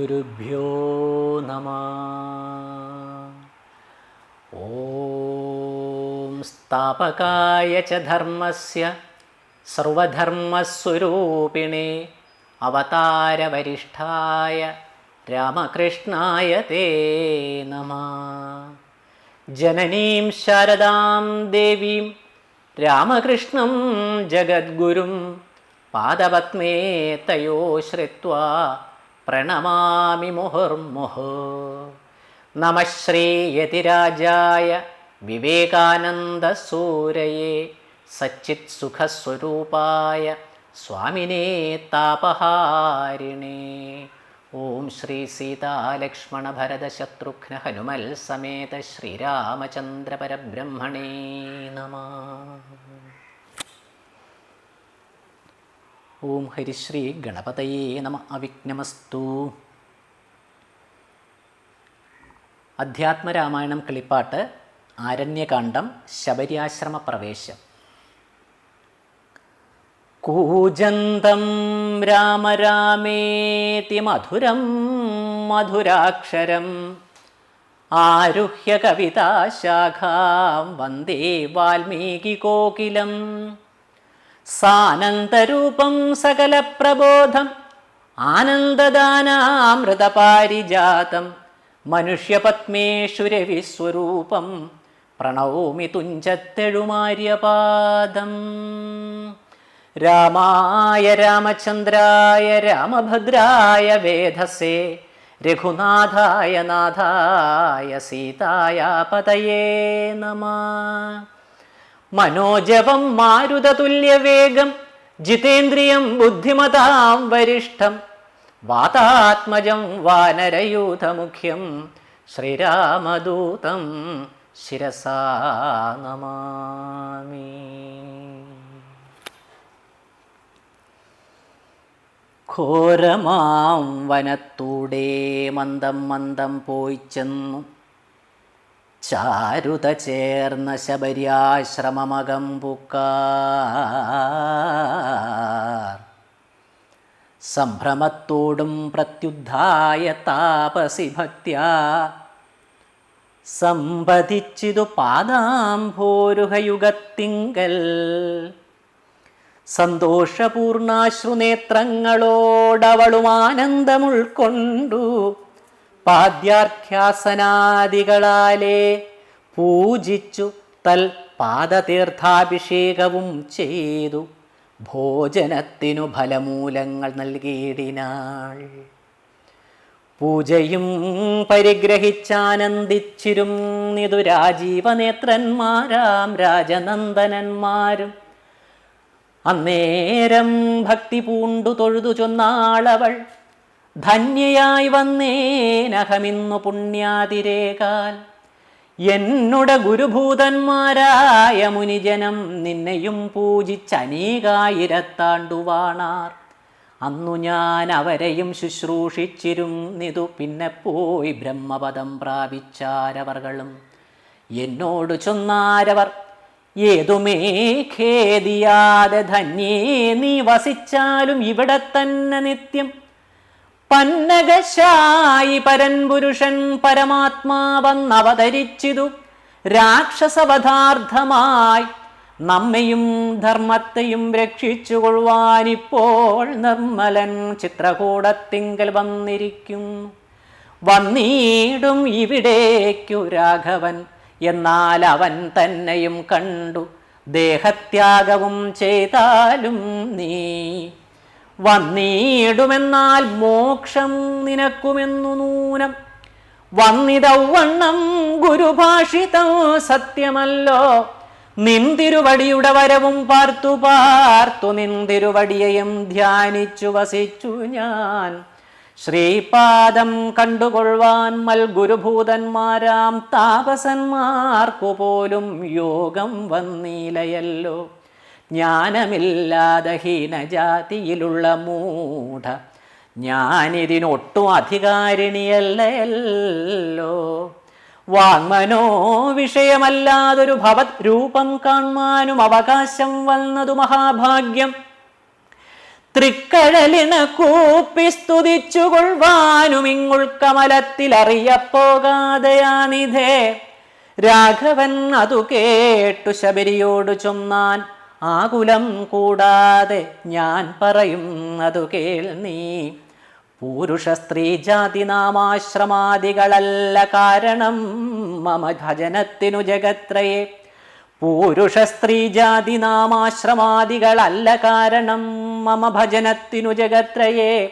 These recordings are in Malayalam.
ശ്രീഗുരുഭ്യോ നമ. ഓം സ്ഥാപകായ ച ധർമ്മസ്യ സർവധർമ്മസ്വരൂപിണേ അവതാരവരിഷ്ഠായ രാമകൃഷ്ണായ തേ നമ. ജനനീം ശാരദാം ദേവീം രാമകൃഷ്ണം ജഗദ്ഗുരും പാദപത്മേ തയോ ശ്രിത്വാ പ്രണമാമി മുഹുർമുഹു നമ ശ്രീയതിരാജായ വിവേകാനന്ദസൂരയേ സച്ചിത് സുഖസ്വരൂപായ സ്വാമിനേ താപഹാരിണേ. ഓം ശ്രീ സീതാലക്ഷ്മണ ഭരത ശത്രുഘ്ന ഹനുമൽ സമേത ശ്രീരാമചന്ദ്ര പരബ്രഹ്മണേ നമ. ഓം ഹരിശ്രീ ഗണപതയേ നമ. അവിഘ്നമസ്തു. അധ്യാത്മരാമായണം കിളിപ്പാട്ട് ആരണ്യകാന്ഡം ശബരിയാശ്രമ പ്രവേശം. കൂജന്തം രാമ രാമേതി മധുരം മധുരാക്ഷരം. ആരുഹ്യ കവിതാശാഖാം വന്ദേ വാൽമീകികോകിലം സാനന്ദരൂപം സകലപ്രബോധം ആനന്ദദാനാമൃതപാരിജാതം മനുഷ്യപത്മേഷു രവിസ്വരൂപം പ്രണൗമി തുഞ്ചത്തെഴുമാര്യപാദം. രാമായ രാമചന്ദ്രായ രാമഭദ്രായ വേധസേ രഘുനാഥായ നാഥായ സീതായ പതയേ നമ. മനോജവം മാരുതതുല്യവേഗം ജിതേന്ദ്രിയം ബുദ്ധിമതാം വരിഷ്ഠം വാതാത്മജം വാനരയൂഥമുഖ്യം ശ്രീരാമദൂതം ശിരസാ നമാമി. ഘോരമാം വനത്തൂടെ മന്ദം മന്ദം പോയി ചെന്നു. ചാരുത ചേർന്ന ശബര്യാശ്രമമകം പുക്കാർ സംഭ്രമത്തോടും പ്രത്യുദ്ധായ താപസി ഭക്ത്യാ സമ്പതിച്ചിതു പാദാംഭോരുഹയുഗത്തിങ്കൽ. സന്തോഷപൂർണാശ്രുനേത്രങ്ങളോടവളും പാദ്യാർഘ്യാസനാദികളാലെ പൂജിച്ചു തൽ പാദതീർത്ഥാഭിഷേകവും ചെയ്തു. ഭോജനത്തിനു ഫലമൂലങ്ങൾ നൽകിയിടിനാൾ പൂജയും പരിഗ്രഹിച്ചാനന്ദിച്ചിരും. നിതു രാജീവനേത്രന്മാരാം രാജനന്ദനന്മാരും. അന്നേരം ഭക്തി പൂണ്ടു തൊഴുതു ചൊന്നാളവൾ ധന്യയായി വന്നേനഹമിന്നു പുണ്യാതിരേകാൽ. എന്നുടെ ഗുരുഭൂതന്മാരായ മുനിജനം നിന്നെയും പൂജിച്ചനീകായിരത്താണ്ടുവാണാർ അന്നു ഞാൻ അവരെയും ശുശ്രൂഷിച്ചിരുന്നിതു പിന്നെ പോയി ബ്രഹ്മപദം പ്രാപിച്ചാരവർകളും. എന്നോട് ചൊന്നാരവർ ഏതുമേ ഖേദിയാതെ ധന്യേ നീ വസിച്ചാലും ഇവിടെ തന്നെ നിത്യം പന്നകശായി പരൻപുരുഷൻ പരമാത്മാവന്നവതരിച്ചിതു രാക്ഷസവധാർത്ഥമായി നമ്മയും ധർമ്മത്തെയും രക്ഷിച്ചുകൊള്ളുവാനിപ്പോൾ നിർമ്മലൻ ചിത്രകൂടത്തിങ്കൽ വന്നിരിക്കും. വന്നീടും ഇവിടേക്കു രാഘവൻ എന്നാൽ അവൻ തന്നെയും കണ്ടു. ദേഹത്യാഗവും ചെയ്താലും നീ വന്നീടുമെന്നാൽ മോക്ഷം നിനക്കുമെന്നു നൂനം. വന്നിതൗവണ്ണം ഗുരുഭാഷിതം സത്യമല്ലോ. നിന്തിരുവടിയുടെ വരവും പാർത്തു പാർത്തു നിന്തിരുവടിയെയും ധ്യാനിച്ചു വസിച്ചു ഞാൻ. ശ്രീപാദം കണ്ടുകൊള്ളുവാൻ മൽ ഗുരുഭൂതന്മാരാം താപസന്മാർക്കു പോലും യോഗം വന്നീലയല്ലോ. ജ്ഞാനമില്ലാതെ ഹീനജാതിയിലുള്ള മൂഢ. ഞാനിതിനൊട്ടും അധികാരിണിയല്ലല്ലോ. വാങ്മനോ വിഷയമല്ലാതൊരു ഭവത് രൂപം കാണുവാനും അവകാശം വന്നതു മഹാഭാഗ്യം. തൃക്കഴലിണ കൂപ്പി സ്തുതിച്ചുകൊള്ളുവാനും ഇങ്ങുൾക്കമലത്തിൽ അറിയപ്പോകാതെയാനിധേ രാഘവൻ അതു കേട്ടു ശബരിയോട് ചൊന്നാൻ. ആകുലം കൂടാതെ ഞാൻ പറയും അതു കേൾ നീ. പൂരുഷ സ്ത്രീ ജാതി നാമാശ്രമാദികളല്ല കാരണം മമ ഭജനത്തിനു ജഗത്രയെ. പൂരുഷ സ്ത്രീ ജാതി നാമാശ്രമാദികളല്ല കാരണം മമ ഭജനത്തിനു ജഗത്രയെ.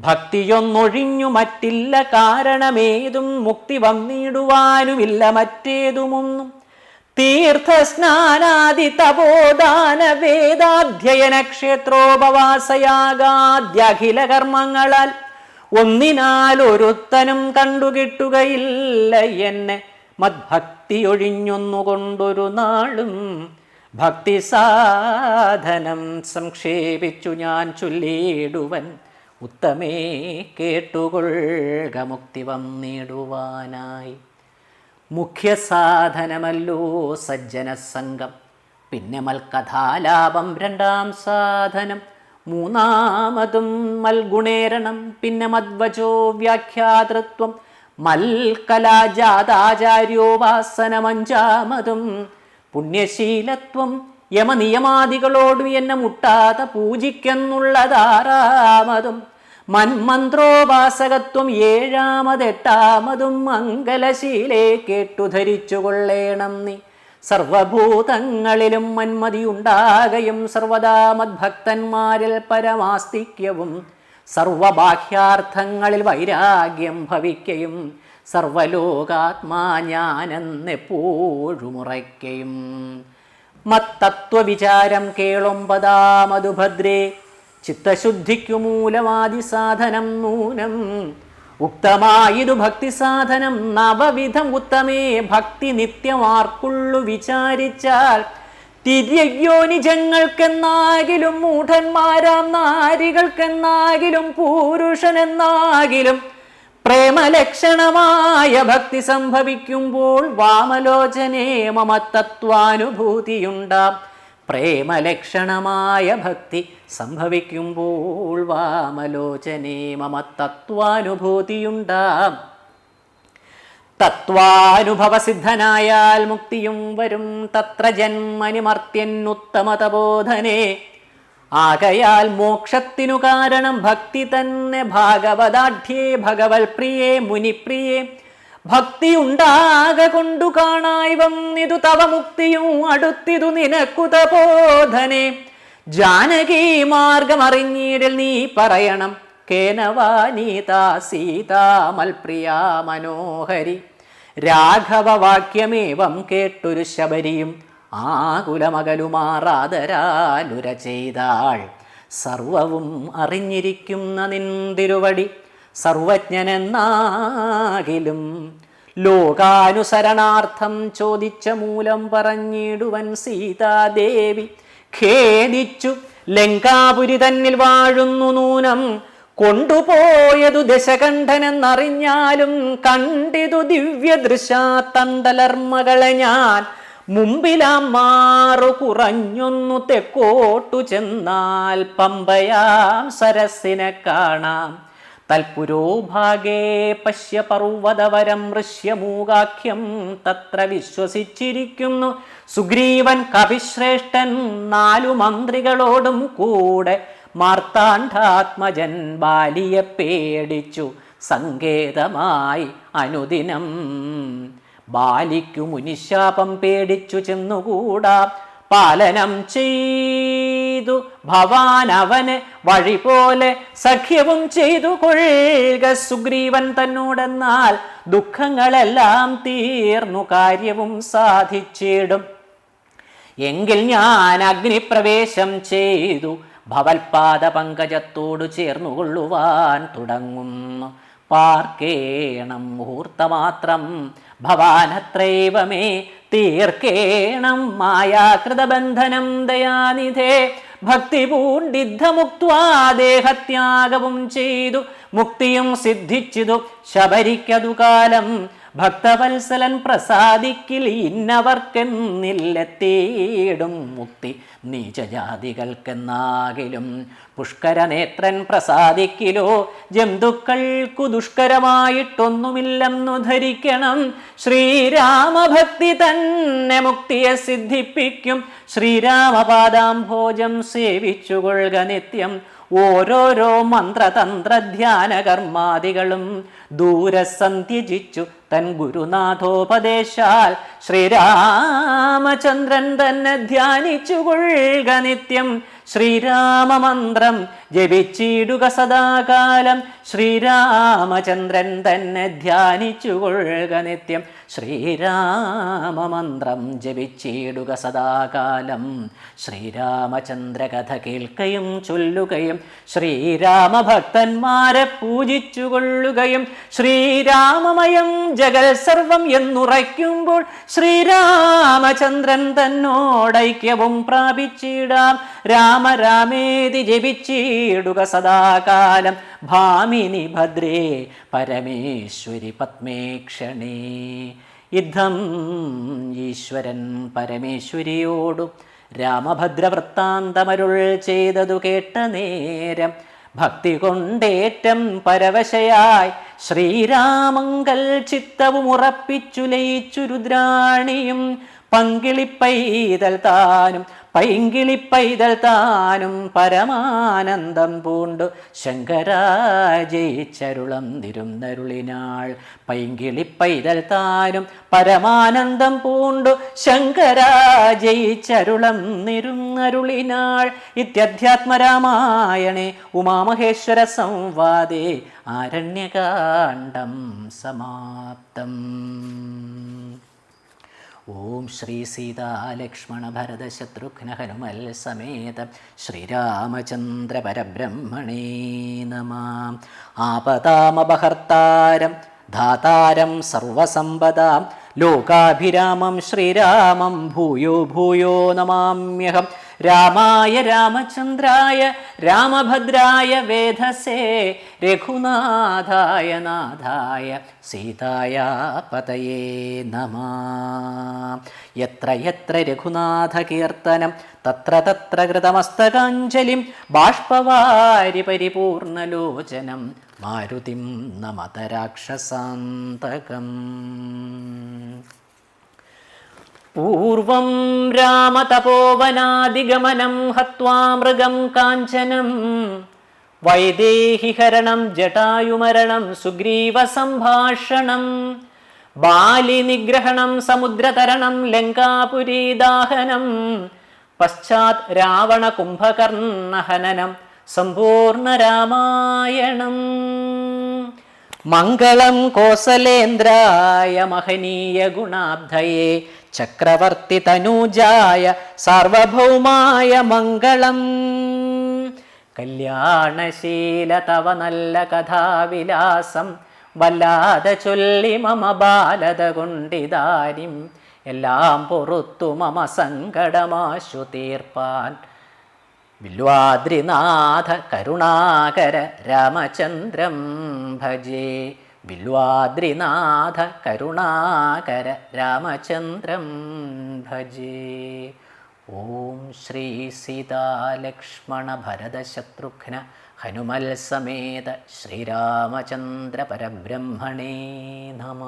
ഭക്തിയൊന്നൊഴിഞ്ഞു മറ്റില്ല കാരണമേതും മുക്തി വന്നിടുവാനുമില്ല മറ്റേതുമൊന്നും. തീർത്ഥസ്നാനാദി തപോദാന വേദാധ്യയന ക്ഷേത്രോപവാസയാഗാദ്യഖില കർമ്മങ്ങളാൽ ഒന്നിനാൽ ഒരുത്തനും കണ്ടുകിട്ടുകയില്ല എന്നെ. മദ്ഭക്തി ഒഴിഞ്ഞൊന്നുകൊണ്ടൊരു നാളും ഭക്തി സാധനം സംക്ഷേപിച്ചു ഞാൻ ചൊല്ലിയിടുവൻ. ഉത്തമേ കേട്ടുകൊള്ളുക മുക്തി വന്നിടുവാനായി. മുഖ്യ സാധനമല്ലോ സജ്ജന സംഘം പിന്നെ മൽക്കഥാലാപം രണ്ടാം സാധനം. മൂന്നാമതും മൽഗുണേരണം. പിന്നെ മദ്വചോ വ്യാഖ്യാതൃത്വം. മൽക്കലാജാതാചാര്യോപാസനമഞ്ചാമതും പുണ്യശീലത്വം യമനിയമാദികളോടും എന്നെ മുട്ടാതെ പൂജിക്കെന്നുള്ളതാറാമതും മന്മന്ത്രോപാസകത്വം ഏഴാമതെട്ടാമതും മംഗലശീലേ കേട്ടു ധരിച്ചു കൊള്ളേണം നീ. സർവഭൂതങ്ങളിലും മന്മതിയുണ്ടാകയും സർവദാ മദ്ഭക്തന്മാരിൽ പരമാസ്തിക്യവും സർവബാഹ്യാർത്ഥങ്ങളിൽ വൈരാഗ്യം ഭവിക്കയും സർവലോകാത്മാ ഞാനെന്നെപ്പോഴും ഉറയ്ക്കയും. മത്തത്വവിചാരം കേളൊമ്പതാമതുഭദ്രേ ചിത്തശുദ്ധിക്കു മൂലമാദി സാധനം നൂനം. ഉക്തമായിതു ഭക്തി സാധനം നവവിധം ഉത്തമേ ഭക്തി നിത്യമാർക്കുള്ളു വിചാരിച്ചാൽ തിര്യയോനിജങ്ങൾക്കെന്നാകിലും മൂഢന്മാരാം നാരികൾക്കെന്നാകിലും പൂരുഷനെന്നാകിലും പ്രേമലക്ഷണമായ ഭക്തി സംഭവിക്കുമ്പോൾ വാമലോചനേ മമത്തത്വാനുഭൂതിയുണ്ടാം പ്രേമലക്ഷണമായ ഭക്തി സംഭവിക്കുമ്പോൾ വാമലോചനേ മമ തത്വാനുഭൂതിയുണ്ടാം. തത്വാനുഭവസിദ്ധനായാൽ മുക്തിയും വരും. തത്ര ജന്മനിമർത്യന്നുത്തമതബോധനേ ആകയാൽ മോക്ഷത്തിനു കാരണം ഭക്തി തന്നെ ഭാഗവതാഢ്യേ ഭഗവത് പ്രിയേ മുനിപ്രിയേ. ഭക്തി ഉണ്ടാകെ കൊണ്ടു കാണായി വന്നിതു തവ മുക്തിയും അടുത്തിതു നിനക്കു ബോധനെ ജാനകി അറിഞ്ഞിടൽ നീ പറയണം. കേനവാനീതാ സീതാമൽപ്രിയ മനോഹരി. രാഘവവാക്യമേവം കേട്ടൊരു ശബരിയും ആകുലമകലുമാറാതരാലുര ചെയ്താൾ. സർവവും അറിഞ്ഞിരിക്കുന്ന നിന്തിരുവടി സർവജ്ഞനെന്നാകിലും ലോകാനുസരണാർത്ഥം ചോദിച്ച മൂലം പറഞ്ഞിടുവൻ സീതാദേവി. ഖേദിച്ചു ലങ്കാപുരി തന്നിൽ വാഴുന്നു നൂനം. കൊണ്ടുപോയതു ദശകണ്ഠനെന്നറിഞ്ഞാലും കണ്ടിതു ദിവ്യദൃശാത്തണ്ടലർമ്മകളെ ഞാൻ. മുമ്പിലാം മാറു കുറഞ്ഞൊന്നു തെക്കോട്ടു ചെന്നാൽ പമ്പയാം സരസിനെ കാണാം. തൽപുരോഭാഗേ പശ്യ പർവതവരം ഋഷ്യമൂകാഖ്യം തത്ര വിശ്വസിച്ചിരിക്കുന്നു. സുഗ്രീവൻ കവിശ്രേഷ്ഠൻ നാലു മന്ത്രികളോടും കൂടെ മാർത്താണ്ഡാത്മജൻ ബാലിയെ പേടിച്ചു. സങ്കേതമായി അനുദിനം ബാലിക്കു മുനിശാപം പേടിച്ചു ചെന്നുകൂടാ. പാലനം ചെയ്തു. ഭവാൻ അവന് വഴി പോലെ സഖ്യവും ചെയ്തു. കൊള്ളുക സുഗ്രീവൻ തന്നോടെന്നാൽ ദുഃഖങ്ങളെല്ലാം തീർന്നു. കാര്യവും സാധിച്ചിടും. എങ്കിൽ ഞാൻ അഗ്നിപ്രവേശം ചെയ്തു. ഭവൽപാദ പങ്കജത്തോടു ചേർന്നുകൊള്ളുവാൻ തുടങ്ങുന്നു. പാർക്കേണം മുഹൂർത്തമാത്രം ഭവാനത്രൈവമേ തീർക്കേണം മായാകൃതബന്ധനം ദയാനിധേ. ഭക്തി പൂണ്ടിദ്ധമുക്വാദേഹത്യാഗവും ചെയ്തു മുക്തിയും സിദ്ധിച്ചിതു ശബരിക്കതു കാലം ഭക്തവത്സലൻ പ്രസാദിക്കിൽ ഇന്നവർക്കെന്നില്ലെത്തേടും മുക്തി. നീചജാതികൾക്കെന്നാകിലും പുഷ്കരനേത്രൻ പ്രസാദിക്കിലോ ജന്തുക്കൾക്കു ദുഷ്കരമായിട്ടൊന്നുമില്ലെന്നു ധരിക്കണം. ശ്രീരാമഭക്തി തന്നെ മുക്തിയെ സിദ്ധിപ്പിക്കും. ശ്രീരാമപാദാംഭോജം സേവിച്ചുകൊള്ളുക നിത്യം. ഓരോരോ മന്ത്രതന്ത്ര ധ്യാന കർമാദികളും ദൂരസന്ധ്യജിച്ചു തൻ ഗുരുനാഥോപദേശാൽ ശ്രീരാമചന്ദ്രൻ തന്നെ ധ്യാനിച്ചുകൊള്ളുക നിത്യം. ശ്രീരാമമന്ത്രം ജപിച്ചിടുക സദാകാലം. ശ്രീരാമചന്ദ്രൻ തന്നെ ധ്യാനിച്ചുകൊള്ളുക നിത്യം. ശ്രീരാമമന്ത്രം ജപിച്ചിടുക സദാകാലം. ശ്രീരാമചന്ദ്ര കഥ കേൾക്കുകയും ചൊല്ലുകയും ശ്രീരാമഭക്തന്മാരെ പൂജിച്ചുകൊള്ളുകയും ശ്രീരാമമയം ജഗൽ സർവം എന്നുറയ്ക്കുമ്പോൾ ശ്രീരാമചന്ദ്രൻ തന്നോടൈക്യവും പ്രാപിച്ചിടാം. രാമ രാമേതി ജപിച്ചിടുക സദാകാലം. ഭാമിനി ഭദ്രേ പരമേശ്വരി പത്മേക്ഷണേ യുദ്ധം ഈശ്വരൻ പരമേശ്വരിയോടും രാമഭദ്ര വൃത്താന്തമരുൾ ചെയ്തതു കേട്ട നേരം ഭക്തി കൊണ്ടേറ്റം പരവശയായി ശ്രീരാമങ്കൽ ചിത്തവും ഉറപ്പിച്ചു ലയിച്ചു രുദ്രാണിയും പങ്കിളിപ്പൈതൽ താനും പൈങ്കിളിപ്പൈതൽ താനും പരമാനന്ദം പൂണ്ടു. ശങ്കരാജയിച്ചരുളം തിരുന്നരുളിനാൾ. പൈങ്കിളിപ്പൈതൽ താനും പരമാനന്ദം പൂണ്ടു. ശങ്കരാജയിച്ചരുളം നിരുന്നരുളിനാൾ ഇത്യധ്യാത്മരാമായണേ ഉമാമഹേശ്വര സംവാദേ ആരണ്യകാണ്ഡം സമാപ്തം. ഓം ശ്രീ സീതാലക്ഷ്മണ ഭരത ശത്രുഘ്ന ഹനുമൽ സമേത ശ്രീരാമചന്ദ്ര പരബ്രഹ്മണേ നമ. ആപതാമപഹർത്താരം ധാതാരം സർവസമ്പദാം ലോകാഭിരാമം ശ്രീരാമം ഭൂയോ ഭൂയോ നമാമ്യഹം. രാമായ രാമചന്ദ്രായ രാമഭദ്രായ വേധസേ രഘുനാഥായ നാഥായ സീതായ പതയേ നമ. എത്ര എത്ര രഘുനാഥ കീർത്തനം തത്ര തത്ര കൃതമസ്തകാഞ്ജലിം ബാഷ്പവാരി പരിപൂർണലോചനം മാരുതിം നമത രാക്ഷസാന്തകം പൂർവം രാമതപോവനാദിഗമനം ഹത്വാ മൃഗം കാഞ്ചനം. വൈദേഹിഹരണം ജടായുമരണം സുഗ്രീവസംഭാഷണം. ബാലിനിഗ്രഹണം സമുദ്രതരണം ലങ്കാപുരീദാഹനം. പശ്ചാത് രാവണ കുംഭകർണഹനനം സമ്പൂർണ രാമായണം മംഗളം കോസലേന്ദ്രായ മഹനീയ ഗുണാബ്ധയേ ചക്രവർത്തി തനൂജായ സാർവഭൗമായ മംഗളം. കല്യാണശീല തവ നല്ല കഥാവിലാസം വല്ലാതെ ചൊല്ലി മമ ബാലത കൊണ്ടിതാരിം. എല്ലാം പൊറുത്തു മമ സങ്കടമാശു തീർപ്പാൻ. വില്വാദ്രിനാഥ കരുണാകര രാമചന്ദ്രം ഭജേ. ബില്വാദ്രിനാഥ കരുണാകര രാമചന്ദ്രം ഭജേ. ഓം ശ്രീ സീതാലക്ഷ്മണ ഭരത ശത്രുഘ്ന ഹനുമൽ സമേത ശ്രീരാമചന്ദ്ര പരബ്രഹ്മണേ നമ.